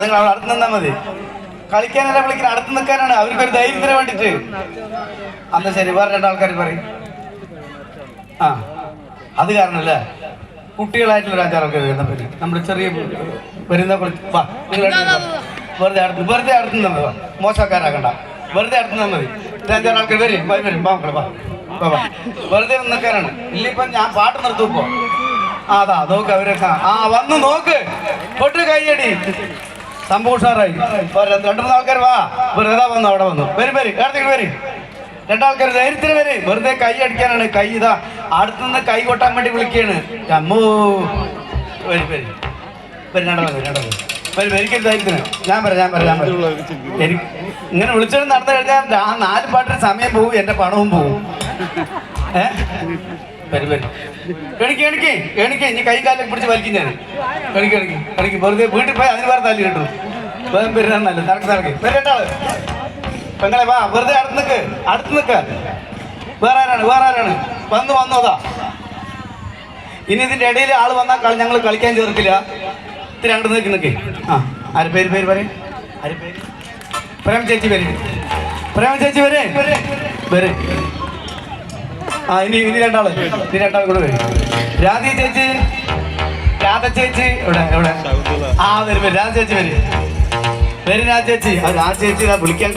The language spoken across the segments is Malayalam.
നിങ്ങൾ അവിടെ അടുത്ത് നിന്നാ മതി. കളിക്കാനല്ല വിളിക്കുന്ന അടുത്ത് നിൽക്കാനാണ് അവർക്ക് ഒരു ധൈര്യത്തിന് വേണ്ടിട്ട്. അന്ന് ശരി വേറെ രണ്ടാൾക്കാർ പറയും. ആ അത് കാരണല്ലേ? കുട്ടികളായിട്ടുള്ള ഒരു അഞ്ചാറ് ആൾക്കാർ വരുന്ന പേര് നമ്മുടെ ചെറിയ വരുന്ന വാ, വാ. വെറുതെ അടുത്ത് വെറുതെ അടുത്ത് നിന്നാ മതി വാ. മോശക്കാരാക്കണ്ട. വെറുതെ അടുത്ത് നിന്നാ മതി. അഞ്ചാറാൾക്കാർ വരും വരും വരും. വാ മക്കളെ വാ. വാ, വാ. വെറുതെ നിൽക്കാനാണ്. ഇല്ലിപ്പം ഞാൻ പാട്ട് നിർത്തുമ്പോ ആ അതാ നോക്ക് അവരൊക്കെ ആ വന്ന് നോക്ക്. പൊട്ട് കൈയടി. സംഭവം ഉഷാറായി. വാ, രണ്ട് രണ്ട് മൂന്ന് ആൾക്കാർ വാ. വെറുതെ വന്നു? അവിടെ വന്നു. വരും വരും. അടുത്തേക്ക് വരും രണ്ടാൾക്കാർ ധൈര്യത്തിന് വരെ. വെറുതെ കൈ അടിക്കാനാണ്. കൈ ഇതാ. അടുത്തുനിന്ന് കൈ കൊട്ടാൻ വേണ്ടി വിളിക്കുകയാണ്. അമ്മൂ. വരും വരും. വരും രണ്ടാമത് രണ്ടാൾ വരും. എനിക്ക് ധൈര്യത്തിന്. ഞാൻ പറയാം ഞാൻ പറയാം എനിക്ക് ഇങ്ങനെ വിളിച്ചത് നടന്നു കഴിഞ്ഞാൽ ആ നാല് പാട്ടിന് സമയം പോവും എന്റെ പണവും പോവും. ഏ? വരും വരും എണിക്ക് എണിക്ക് എണിക്ക്. ഇനി കൈ കാലൊക്കെ പിടിച്ച് വലിക്കും ഞാൻ എണിക്ക് എണിക്ക് എണിക്ക്. വെറുതെ വീട്ടിൽ പോയി അതിന് വേറെ തല്ലി കിട്ടും. വേഗം വരുന്ന നല്ല നടക്ക് നടക്ക് വരും പെങ്ങളെ വാ വെറുതെ അടുത്ത് നിൽക്ക് അടുത്ത് നിൽക്ക് വേറെ ആരാണ്? വേറെ ആരാണ്? വന്ന് വന്നോതാ ഇനി ഇതിന്റെ ഇടയിൽ ആൾ വന്നാൽ ഞങ്ങൾ കളിക്കാൻ ചേർക്കില്ല. ഇത്തിരി അങ്ങോട്ട് നിൽക്ക് നിൽക്ക് ആ ആര് പേര് പേര് പറയും. ആര് പേര്? പ്രേമ ചേച്ചി പേര് പ്രേമ ചേച്ചി വരേ. വരെ. ആ ഇനി ഇനി രണ്ടാൾ. ഇനി രണ്ടാൾ കൂടെ വരും. രാധി ചേച്ചി രാധ ചേച്ചി ഇവിടെ ഇവിടെ. ആ വരും വരും. രാധ ചേച്ചി വരും. വരും രാധ ചേച്ചി. ആ രാധ ചേച്ചി വിളിക്കാൻ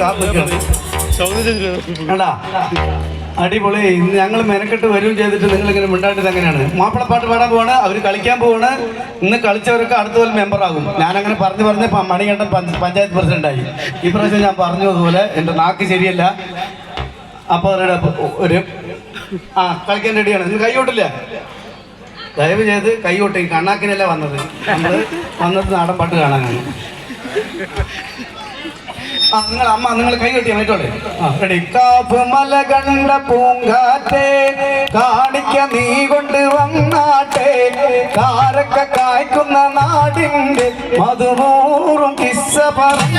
കാണാ അടിപൊളി. ഇന്ന് ഞങ്ങൾ മെനക്കെട്ട് വരും ചെയ്തിട്ട് നിങ്ങൾ ഇങ്ങനെ മിണ്ടായിട്ട് എങ്ങനെയാണ് മാപ്പിളപ്പാട്ട് പാടാൻ പോവാണ് അവർ കളിക്കാൻ പോവാണ്. ഇന്ന് കളിച്ചവരൊക്കെ അടുത്ത പോലെ ഞാൻ അങ്ങനെ പറഞ്ഞു പറഞ്ഞ് മണികണ്ഠൻ പഞ്ച- പഞ്ചായത്ത് പ്രസിഡന്റായി ഈ പ്രാവശ്യം ഞാൻ പറഞ്ഞു അതുപോലെ എന്റെ നാക്ക് ശരിയല്ല. അപ്പോൾ അവരുടെ ഒരു ആ കളിക്കാൻ റെഡിയാണ് നിങ്ങൾ കൈയോട്ടില്ല. ദയവ് ചെയ്ത് കൈയോട്ടി. കണ്ണാക്കിനല്ല വന്നത്? നമ്മൾ വന്നത് നാടൻ പാട്ട് കാണാനാണ്. ആ നിങ്ങൾ അമ്മ നിങ്ങൾ കൈ കെട്ടിയ റെഡി കാപ്പ് കണ്ട പൂങ്കാറ്റേ കാണിക്ക നീ കൊണ്ട് വന്നാട്ടെ. കാരക്ക കായ്ക്കുന്ന നാടിന്റെ മധുമൂറും കിസ്സ പറഞ്ഞ